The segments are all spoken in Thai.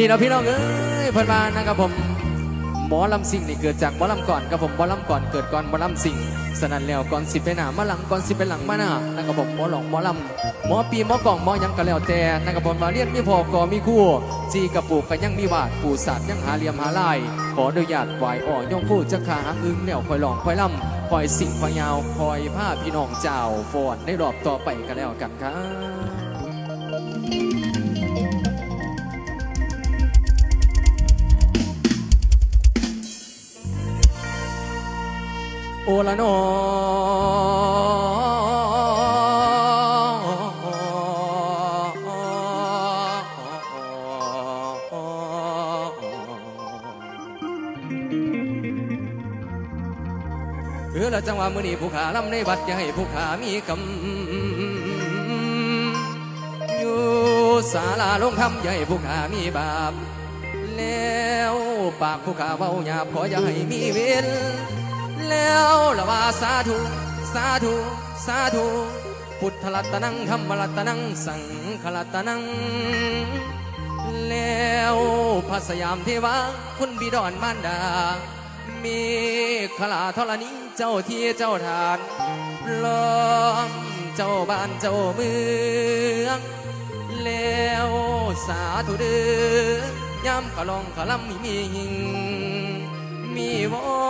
นี่เราะพี่น้องเอ้ยเพันมานะครับผมหมอลำสิ่งนี่เกิดจากหมอลำก่อนครับผมหมอลำก่อนเกิดก่อนหมอลำสิ่งสนั่นแล้วก่อนสิไปหน้ามาหลังก่อนสิไปหลังมาหน้านะครับผมหมอหลงหมอลำหมอปีหมอกล่องหมอยังก็แล้วแต่นะครับผมมาเรียนมีพอก่อมีคู่จีกับปลูกก็ยังมีวาดปูศาสตร์ยังหาเหลี่ยมหาลายขออนุญาตไหวอ่อยงคู่จะขาหางอึ้งแล้วคอยหลองคอยลำคอยสิ่งคอยยาวคอยผ้าพี่น้องเจ้าฟอนในรอบต่อไปกันแล้วกันครับ ละนอเออละจังหวะมือนี้ผู้ขาลำในบัดอย่าให้ผู้ขามีกำอยู่ศาลาลงคำอย่าให้ผู้ขามีบาปแล้วปากผู้ขาเบาหยาบขออย่าให้มีเวร แล้วละว่าสาธุ สาธุ สาธุ พุทธรัตนังธรรมรัตนัง สังฆรัตนัง แล้วพระสยามเทวาคุณบิดอนมารดา มีขลาธรณีเจ้าที่เจ้าทานล้อมเจ้าบ้านเจ้าเมือง แล้วสาธุเด้อย่ำขลองขลำมีมีหิงมีวอ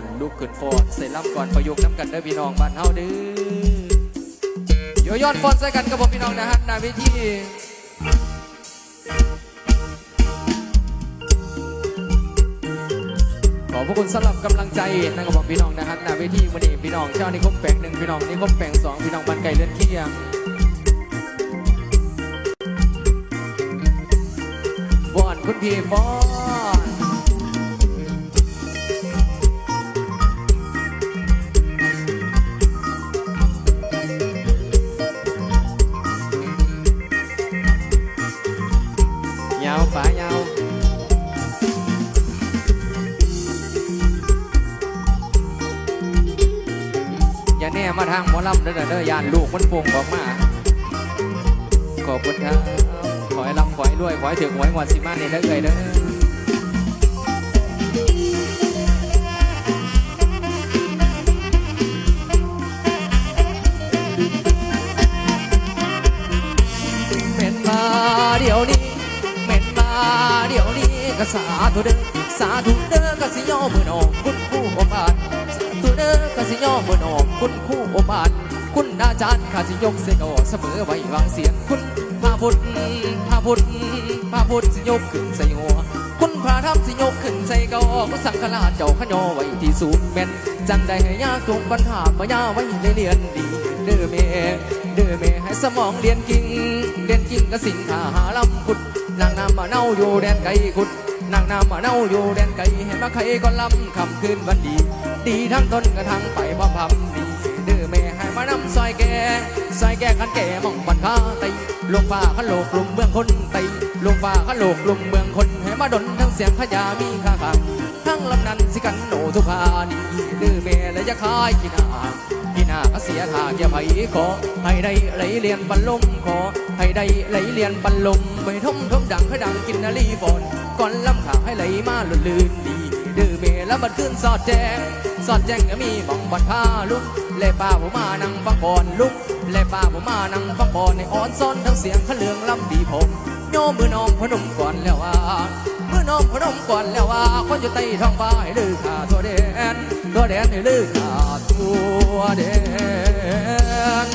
กขึ้นลุกขึ้นฟอนใส่ลำก่อนประโยคน้ำกันเด้อพี่น้องบ้านเฮาเด้อโยย้อนฟอนใส่กันกับผมพี่น้องนะฮะหนาเวทีขอพระคุณสำหรับกำลังใจนะครับผมพี่น้องนะฮะหนาเวทีวันนี้พี่น้องเจ้านิคมแปลงหนึ่งพี่น้องนิคมแปลงสองพี่น้องบ้านไก่เลือนเคียงฟอนคุณพี่ฟอน ยาวป่ายาวอย่าแน่มาทางหมอลำเด้อเด้อเด้อยานลูกมันฟงออกมา ขอบคุณครับ ขอให้ร่ำขอให้รวย ขอให้ถึงหวยหวดสิมาในเด้อเอ่ยเด้อ ก็สาธุเด้อสาธุเด้อก็สิย่อมือน้องคุณครู่อบานสาธุเด้อก็สิย่อมือน้องคุณครู่อบานคุณอาจารย์ข้าจะยกเสกอเสมอไว้วางเสียงคุณพระพุทธพระพุทธพระพุทธสิยกขึ้นใส่หัวคุณพระธรรมสิยกขึ้นใส่กอก็สังฆราชเจ้าขยอไว้ที่สูงแม่นจังได้ให้ยากทุกปัญหามายาไว้ได้เรียนดีเด้อเมเด้อเมให้สมองเรียนกิ่งเรียนกิ่งก็สิ่งขาหาลำขุดนางน้ำมาเน่าอยู่แดนไกลขุด นางน้ำมาเน่าอยู่แดนไกลให้มาใครก็ลำคำคืนวันดี ดีทั้งต้นกระทั่งไปบ่พำดีเด้อเมให้มานำซอยแก่ซอยแก่ขันแก่มองบันคาไตลงฟ้าขันโลกลุ่มเมืองคนไตลงฟ้าขันโลกลุ่มเมืองคนให้มาดนทั้งเสียงขยามีค่าขังทั้งลำนั้นสิกันโหนทุพานีเด้อเมและจะคายกินอา ที่หน้าเสียท่าเกียไผขอให้ได้ไหลเรียนบรรลุมขอให้ได้ไหลเรียนบรรลุมไม่ทมทมดังให้ดังกินนาลีฝนก่อนลำขาให้ไหลมาลื่นลื่นดีดื้อเมล้วบัดขึ้นสอดแจงสอดแจงก็มีบังบัดพาลุกเล่ป้าผมมานั่งฟังบอลลุกเล่ป้าผมมานั่งฟังบอลในอ่อนซ้อนทั้งเสียงขะเลืองลำดีผมโยมมือน้องพนมก่อนแล้วว่า มือน้องพนมก่อนแล้วว่า คนจะไต่ท้องฟ้าให้ลือขาตัวแดนตัวแดนให้ลือขาตัวแดน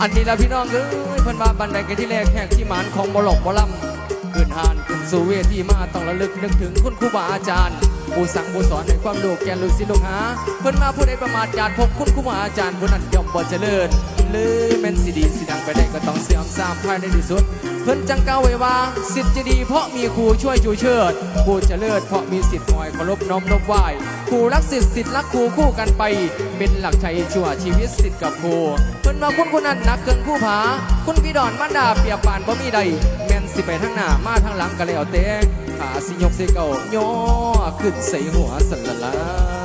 อันนี้ละพี่น้องเอ้ยเพิ่นมาบันไดกันที่แรกแหกที่หมานของบหลอกบลำขึ้นหานขึ้นสู่เวทีมาต้องระลึกนึกถึงคุณครูบาอาจารย์ผู้สั่งผู้สอนให้ความรู้แก่ลูกศิษย์ลูกหาเพิ่นมาผู้ใดประมาทญาติพบคุณครูบาอาจารย์ผู้นั้นย่อมบ่เจริญ หรือแม่นสิดีสิดังไปได้ก็ต้องเสื่อมทรามภายในที่สุด เพิ่นจังเกล่าไว้ว่าสิทธิ์จะดีเพราะมีครูช่วยจูเชิดครูจะเลิศเพราะมีสิทธิ์คอยเคารพน้อมนบไหว้ครูรักสิทธิ์สิทธิ์รักครูคู่กันไป เป็นหลักชัยชั่วชีวิตสิทธิ์กับครูเพิ่นมาคุณคนนั้นนักเกินผู้ผาคุณพี่ดอนมันดาเปียบปานบ่มีใดแม่นสิไปทางหน้ามาทางหลังก็แล้วแต่ขาสิยกสิเก่าย่อขึ้นใส่หัวสันละลาอะ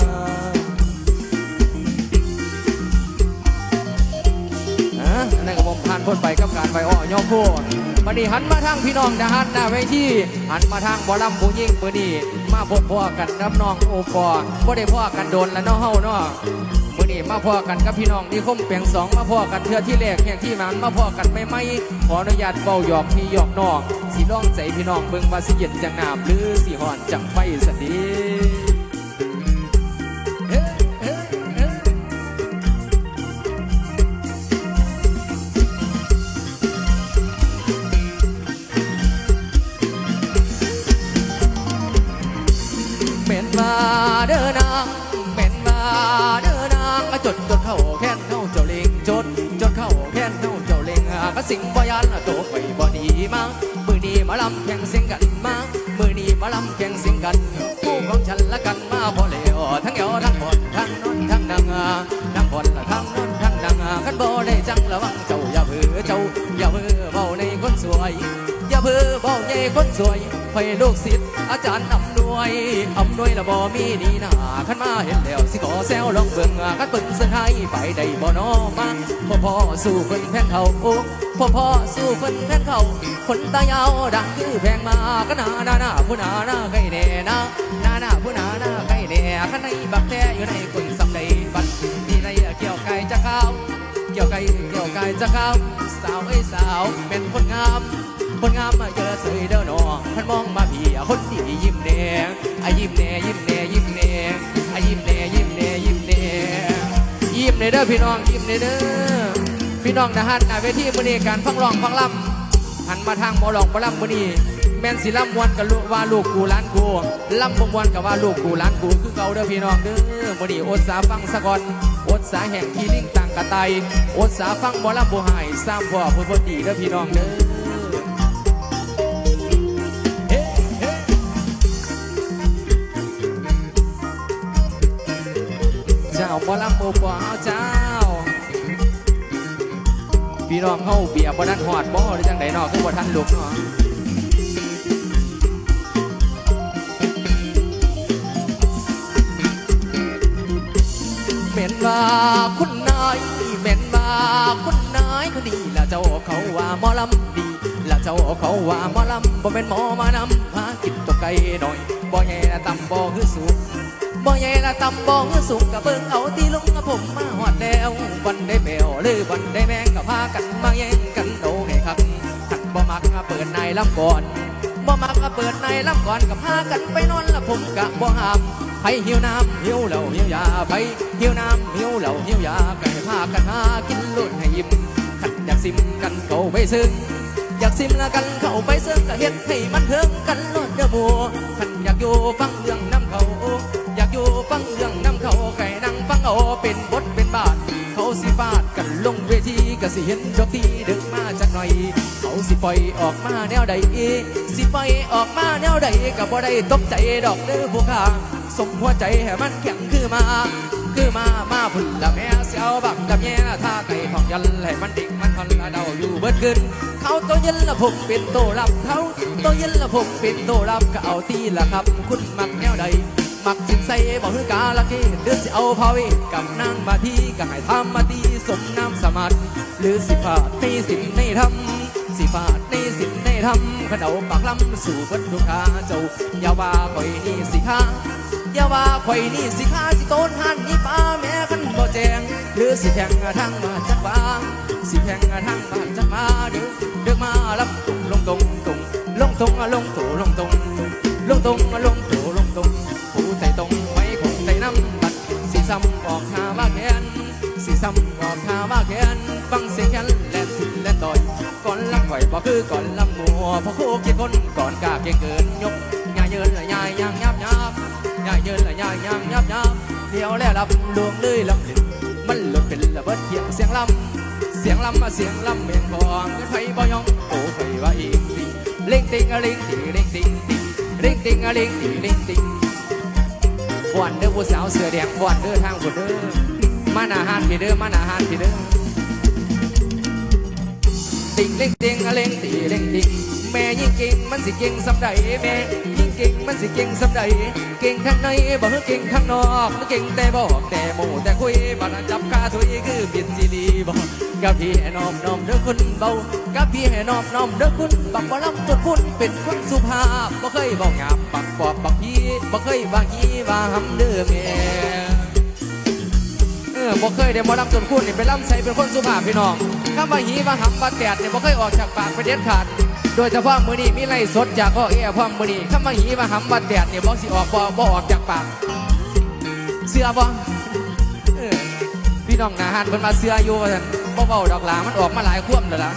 นั่นก็ผมผ่านพ้นไปกับการไปอ้อย่อโพดวันนี้หันมาทางพี่น้องทหารหน้าเวทีหันมาทางบอลำผู้ยิ่งมือนี้มาพบพ่อกันกับน้องโอปอบ่ได้พ่อกันโดนแล้วเนาะเฮาเนาะมือนี้มาพ่อกันกับพี่น้องนิคมเปียงสองมาพ่อกันเทือที่แรกแห่งที่มันมาพ่อกันไม่ไม่ขออนุญาตเบาหยอกพี่หยอกน้องสีร้องใจพี่น้องเบิ่งว่าสิเย็นจังน้ำหรือสิห่อนจังไฟสดี จดจดเข้าแค่นเข้าเจ้าเล็งจดจดเข้าแค่นเข้าเจ้าเล็งอะก็สิงบ่ยันอะโตไปบ่ดีมามือนี้มาลำแข่งเสียงกันมามือนี้มาลำแข่งเสียงกันคู่ของฉันละกันมาพอแล้วทั้งเอวทั้งหมดทั้งนนทั้งนางทั้งคนละทั้งนนทั้งนางอะกันบ่ได้จังระวังเจ้าอย่าเพ้อเจ้าอย่าเพ้อเบาในคนสวย เพ้อเบาใหญ่คนสวยไฟลูกศิษย์อาจารย์อำนวยอำนวยละบ่มีดีหนาขันมาเห็นแล้วสิขอแซวลองเบิ่งขันเบิ่งเสื้อให้ไปได้บ่นอมาพ่อพ่อสู้เพิ่นแพงเขาพ่อพ่อสู้เพิ่นแพงเขาคนตายาวดังคือแพงมาก็นาหน้าหน้าผู้หน้าหน้าใกล้แน่นะหน้าหน้าผู้หน้าหน้าใกล้แน่ขันในบักแท้อยู่ในคนสำใดบัดนี่ในเกี่ยวไก่จะเข้าเกี่ยวไก่เกี่ยวไก่จะเข้าสาวเอ้สาวเป็นคนงาม คนงามมาเจอเสยเด้อนอท่านมองมาพี่คนดียิ้มแดงอะยิ้มแน่ยิ้มแน่ยิ้มแน่อะยิ้มแน่ยิ้มแน่ยิ้มแน่ยิ้มในเด้อพี่น้องยิ้มในเด้อพี่น้องนะฮันหน้าเวทีมื้อนี้การฟังร้องฟังล่ำหันมาทางหมอลองหมอลำมื้อนี้แม่นสิล่ำมวนกับลูกว่าลูกกูหล้านกูล่ำบ่มวนกับว่าลูกกูหล้านกูคือเก่าเด้อพี่น้องเด้อมื้อนี้อดสาฟังซะก่อนอดสาแห่งขี้ลิงต่างกะไตอดสาฟังหมอลำบ่หายสร้างพ่อพูดบ่ดีเด้อพี่น้องเด้อ จ้าบ่ลำโอปอเอาเจ้า พี่น้องเฮาเบียร์บ่ทันหอดบ่หรือจังไดเนาะคือบ่ทันลุกเนาะแม่นว่าคุณนายแม่นว่าคุณนายคนดีละเจ้าเขาว่าหมอลำดีละเจ้าเขาว่าหมอลำบ่แม่นหมอมานำพากินตัวไก่หน่อยบ่แย่ตำบ่คือสูง บ่ใหญ่ละตำบ่สูงกับเบิ่งเอาที่ลุงกับผมมาหอดแล้ววันได้แมวหรือวันได้แมงกับพากันมาแย่งกันโดให้คักขันบ่มักเปิดในลำก่อนบ่มักเปิดในลำก่อนกับพากันไปนอนละผมกะบ่ห้ามไผหิวน้ำหิวเหล้าหิวยาไผหิวน้ำหิวเหล้าหิวยาไก่พากันหากินลุ่นให้ยิ้มขันอยากซิมกันเข้าไปซึ้งอยากซิมละกันเข้าไปเสิร์ฟก็เฮ็ดให้มันเทิงกันโลดเด้อหมัวขันอยากอยู่ฟังเรื่องน้ำเขา เป็นบทเป็นบาท เขาสิฟาดกันลงเวทีก็สิเห็นดอกที่ดึกมาจากหน่อย เขาสิปล่อยออกมาแนวใดสิปล่อยออกมาแนวใดก็บ่ได้ตกใจดอกเด้อพวกข้าสมหัวใจให้มันแข็งคือมา คือมามาพุ่นละแม่เสียวบักละแม่ถ้าไก่ทองยันให้มันเดิ่งมันทอนละเดาอยู่เบิดขึ้นเขาตัวยันละผมเป็นโตรับเขาตัวยันละผมเป็นโตรับก็เอาตีละครับ คุณมักแนวใด มักจินใส่บอกคือกาละเกหรือสิเอาพาเวกับนางมาที่ก็ให้ทำมาตีสมน้ำสมัติหรือสิฟาดในสินในธรรมสิฟาดในสินในธรรมขนเอาปากลำสู่เบิดทุกขาเจ้าอย่าว่าคอยนี่สิข้าอย่าว่าข่อยนี่สิข้าสิโตนหันนี่ป้าแม่คันบ่แจง หรือสิแทงทางมาจากบางสิแทงทางมาจากมาเด้อเด้อมารับตุงลงตรงตรงลงตรงลงตู่ลงตรงลงตรงลง คือก่อนลำมัวพราะคู่กี่คนก่อนกาเก่งเกินยกยาเยินละยายยางยับยับย่ายเยินละย่างย่างยับยับเดียวแล้วลำลวงเลยลำเล่นมันหลุดเป็นระเบิดเพียงเสียงลำเสียงลำมาเสียงลำเมียงของเงินไฟบ่ยองโอ้ไฟว่าเองติเล่งติงอะเล่งติเล่งติงติงเล่งติงอะเล่งติเล่งติงฟอนเด้อผู้สาวเสื้อแดงฟอนเด้อทางผู้เด้อมาหน้าหานพี่เด้อมาหน้าหานพี่เด้อ ติงเล่งติงอะเล่งตีเล่งติงแม่ยิ่งเก่งมันสิเก่งสำใดแม่ยิ่งเก่งมันสิเก่งสำใดเก่งข้างในบ่เก่งข้างนอกมันเก่งแต่บอกแต่หมู่แต่คุยบ่ทันจับกาถุยคือเปลี่ยนซีรีบอกกับพี่ให้น้อมน้อมเด้อคุณเบากับพี่ให้น้อมน้อมเด้อคุณบักบ่ลำจนคุณเป็นคนสุภาพบ่เคยบอกหยาบปักปอบบักพี่บ่เคยบางยีว่าหำเด้อแม่เออบ่เคยได้มอลำจนคุณนี่ไปลำใส่เป็นคนสุภาพพี่น้องคำว่าหีว่าหำว่าแตดเนี่ยบ่เคยออกจากปากไปเด็ดขาด โดยเฉพาะมื้อนี้มีไล่สดจากอ้อแอ้พร้อมมื้อนี้คำว่าหีว่าหำว่าแตดเนี่ยบ่สิออกบ่บ่ออกจากปากเสื้อบ่พี่น้องนาหันเพิ่นมาเสื้ออยู่ว่าซั่นบ่เว้าดอกหลามันออกมาหลายควมแล้วล่ะ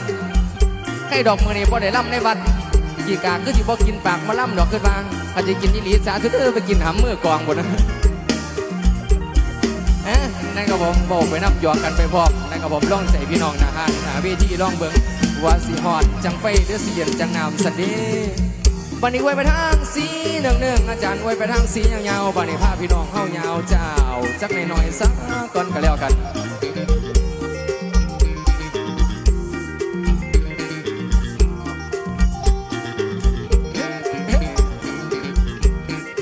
ใครดอกมื้อนี้บ่ได้ลำในวัดกี่กาคือสิบ่กินปากมาลำดอกขึ้นมาอาจจะกินอีหลีสาธุเด้อไปกินหำมือกองบ่นะ เอ๊ะนั่นก็ผมโบกไปนับหยอกกันไปพอมนั่นก็ผมล่องใส่พี่น้องนะฮะหาเวทีล่องเบิงว่าสีหอดจังไฟหรือสีเย็นจังนามสันดีบันนี้ไว้ไปทางสีหนึ่งหนึ่งอาจารย์ไว้ไปทางสียาวๆบันนี้พาพี่น้องเข้ายาวเจ้าจักหน่อยๆสักก่อนก็แล้วกัน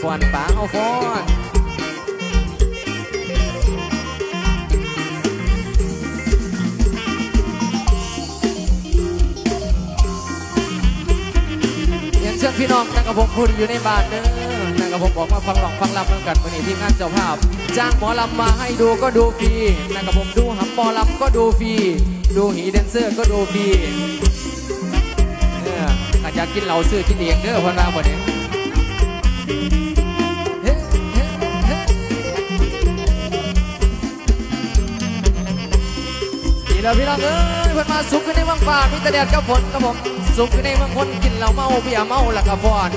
ฟอนป่าเอาฟอน เรียนเชิญพี่น้องนั่งกับผมพูดอยู่ในบ้านเด้อนั่งกับผมบอกมาฟังหลองฟังลำเหมืองกันวันนี้ที่งานเจ้าภาพ จ้างหมอลำมาให้ดูก็ดูฟรีนั่งกับผมดูหับหมอลำก็ดูฟรีดูหีแดนเซอร์ก็ดูฟรีเอออาจจะกินเหล้าซื้อกินเองเด้อพันมาหมดนี้ แหละพี่น้องเอ้ยเพิ่นมาสุกกันในวังป่ามีแต่แดดกับฝนครับผมสุกกันในเมืองคนกินเหล้าเมาเบียร์เมาแล้วก็ฟอน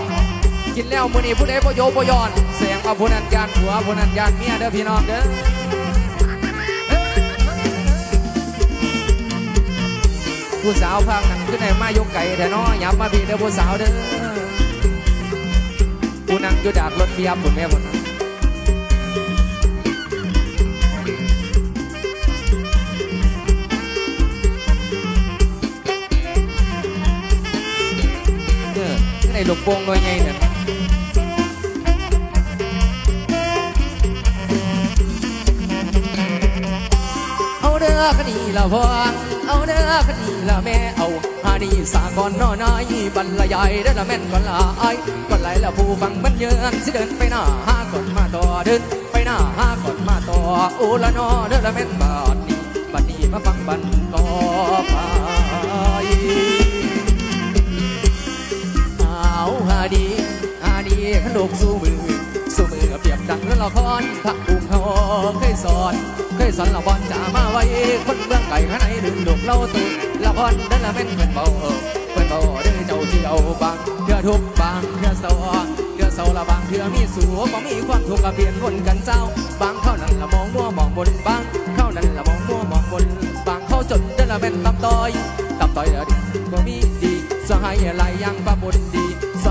กินแล้วมื้อนี้ผู้ใดบ่โยบ่ย้อนเสียงว่าผู้นั้นยานผัวผู้นั้นยานเมียเด้อพี่น้องเด้อผู้สาวพังนั่นขึ้นไหนมายกไก่แต่น้อยับมาพี่เด้อผู้สาวเด้อผู้นั่งอยู่ดากรถเบียร์ปุ่นแม่ปุ่น ลูกโป่งหน่วยใหญ่เนี่ยเอาเด้อคดีละพ่อเอาเด้อคดีละแม่เอาฮาดีสากอนน้อนายบรรยายเด้อละแม่นก่อนละไอ้ก่อนไหลละผู้ฟังมันเยือนสิเดินไปหน้าหาก่อนมาต่อเดินไปหน้าหาก่อนมาต่อโอละนอเด้อละแม่นบาดนี้บัดนี้มาฟังบันต่อไป ฮาดีฮาดีขนกสู้มือสู้มือเปรียบดังละครพระอุ้มเขาเคยสอนเคยสอนละบอลจะมาไว้คนเมืองไก่ข้างในดึงดกเล่าตุนละบอลเดินละแม่นเพื่อนเบาเพื่อนเบาเดินเจ้าที่เอาบางเพื่อทุกบางเพื่อเศร้าเพื่อเศร้าละบางเพื่อมีสูบ่มีความทุกข์ก็เปลี่ยนคนกันเจ้า บางเข้านั้นละมองมัวมองบนบางเข้านั้นละมองมัวมองบนบางเข้าจนเดินละแม่นตำต้อยตำต้อยละดิบ่มีดีสหายอะไรยังปะบนดี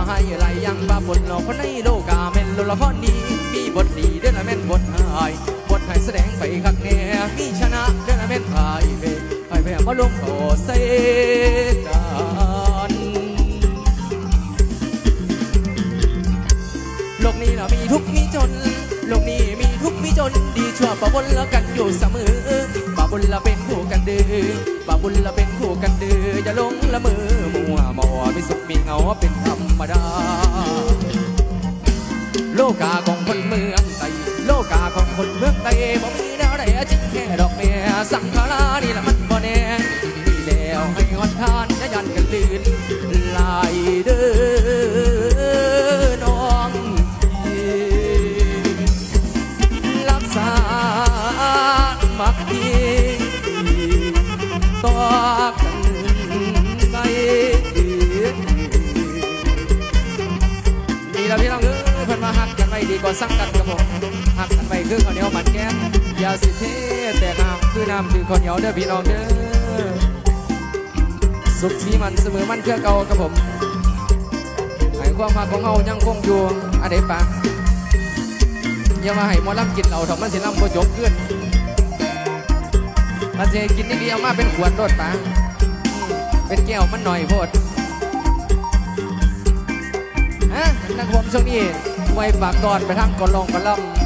สหายอะไรยังปะบนหลอกคนในโลกาเม่นโลละครดีมีบทดีเดินละแม่นบทหายบทให้แสดงไปคักแน่มีชนะเดินละแม่นพายเบพายแพ้มาลงโทษเสกันโลกนี้เรามีทุกข์มีจนโลกนี้มีทุกข์มีจนดีชั่วปะบนละกันอยู่เสมอปะบนละเป็นคู่กันเดือปะบนละเป็นคู่กันเดืออย่าลงละเมอมัวหมอมีสุขมีเงา รมดา โลกาของคนเมืองไทยโลกาของคนเมืองไทยบ่มีแนวใดจริงแค่ดอกเมียสังขาร กกันไว้ดีก่อสังกันครับผมหักกันไปคือข้าวเหนียวมันแก้มยาสิเทแต่น้ำคือน้ำคือข้าวเหนียวเด้อพี่น้องเด้อสุขสีมันเสมอมันเพื่อเก่าครับผมให้ความมาของเฮายังคงอยู่อะเดปะอย่ามาให้มอลำกินเหล้าทำมันสิลำบ่จบขึ้นมาเจกินดีๆเอามาเป็นขวดรถปะเป็นแก้วมันหน่อยโพดฮะนักผมช่วงนี้ ไว้ฝากตอนไปทั้งกอลองกอนล่ำ